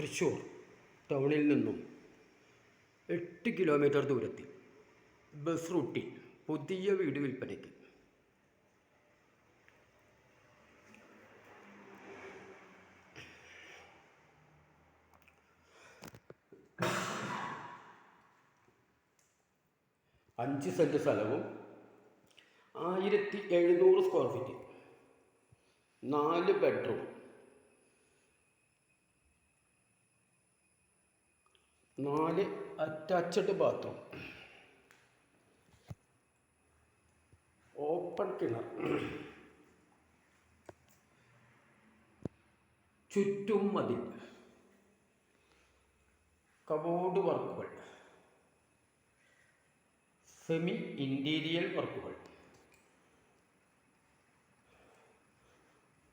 തൃശ്ശൂർ ടൗണിൽ നിന്നും എട്ട് കിലോമീറ്റർ ദൂരത്തിൽ ബസ് റൂട്ടിൽ പുതിയ വീട് വിൽപ്പനയ്ക്ക്. അഞ്ച് സെന്റ് സ്ഥലവും ആയിരത്തി എഴുന്നൂറ് സ്ക്വയർ ഫീറ്റ് നാല് ബെഡ്റൂം നാല് അറ്റാച്ച്ഡ് ബാത്റൂം ഓപ്പൺ കിണർ. ചുറ്റും മതിൽ കബോർഡ് വർക്കുകൾ സെമി ഇന്റീരിയൽ വർക്കുകൾ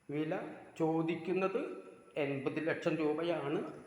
വില ചോദിക്കുന്നത് എൺപത് ലക്ഷം രൂപയാണ്.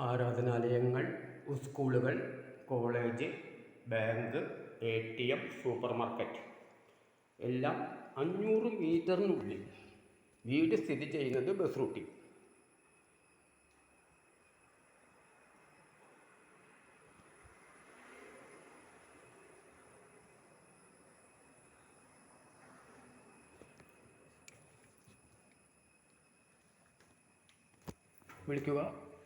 ആരാധനാലയങ്ങൾ സ്കൂളുകൾ college bank A T M supermarket എല്ലാം അഞ്ഞൂറ് മീറ്ററിനുള്ളിൽ വീട് സ്ഥിതി ചെയ്യുന്നത് ബസ് റൂട്ടിൽ. വിളിക്കുക.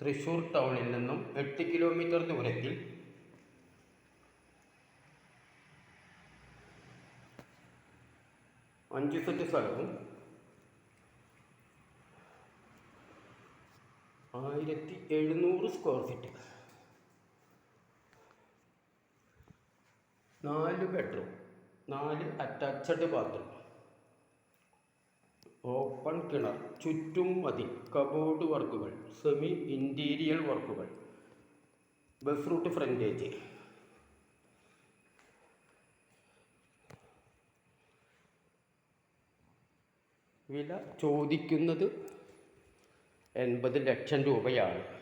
തൃശ്ശൂർ ടൗണിൽ നിന്നും എട്ട് കിലോമീറ്റർ ദൂരത്തിൽ അഞ്ച് സെറ്റ് സ്ഥലവും ആയിരത്തി എഴുന്നൂറ് സ്ക്വയർ ഫീറ്റ് നാല് ബെഡ്റൂം നാല് അറ്റാച്ച്ഡ് ബാത്റൂം ഓപ്പൺ കിണർ ചുറ്റും മതി. കബോർഡ് വർക്കുകൾ സെമി ഇന്റീരിയൽ വർക്കുകൾ. ബസ് റൂട്ട് ഫ്രണ്ടേജ് വില ചോദിക്കുന്നത് എൺപത് ലക്ഷം രൂപയാണ്.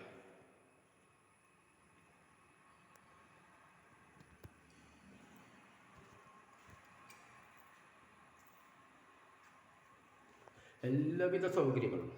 എല്ലാവിധ സൗകര്യങ്ങളും.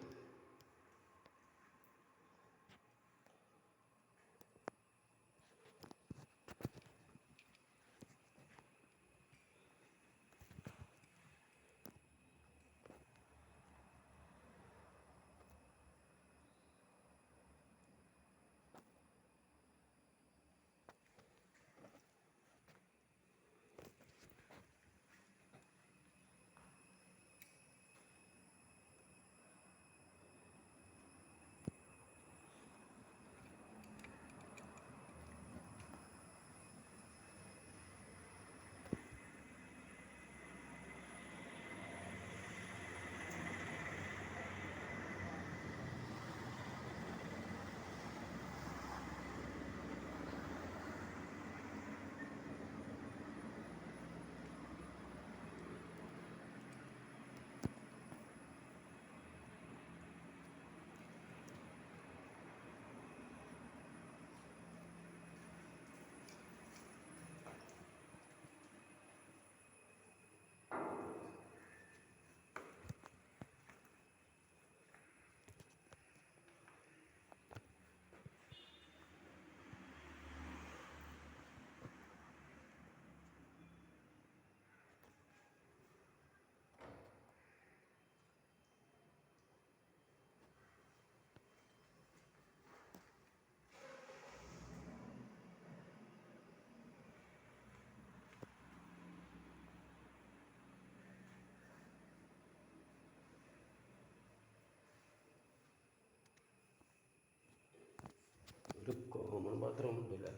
ബാത്റൂം ഉണ്ടല്ലേ